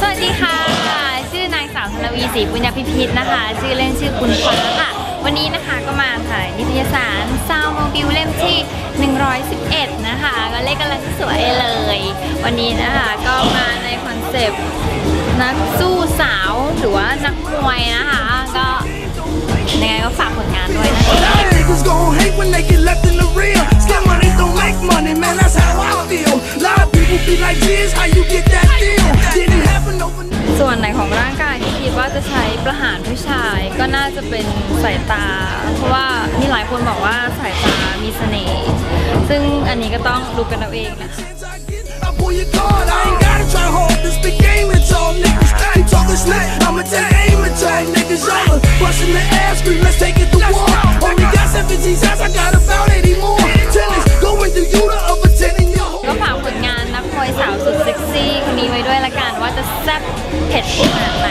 สวัสดีค่ะ ชื่อนางสาวธนวีศรีปุญญาพิพิธนะคะ ชื่อเล่นชื่อคุณฟ้าค่ะ วันนี้นะคะก็มาถ่ายนิตยสารซาวโมบิลเล่มที่ 111 นะคะ ก็เลขกำลังสวยเลย วันนี้นะคะก็มาในคอนเซปต์นักสู้สาวหรือว่านักมวยนะคะ ก็ยังไงก็ฝากผลงานด้วยนะคะ be like, Jiz, how you get that deal? Didn't happen overnight. ส่วนไหนของร่างกายที่คิดว่าจะใช้ประหารผู้ชายก็น่าจะเป็นสายตา เพราะว่ามีหลายคนบอกว่าสายตามีเสน่ห์ซึ่งอันนี้ก็ต้องดูกันเอาเองนะคะ Chance I get, I pull your card. I ain't gotta try hard to speak game and all niggas. You talking slick, I'ma take aim and tell niggas y'all are busting the ass, scream, let's take นี้ไว้ด้วยละกันว่าจะแซ่บเผ็ดขนาดไหน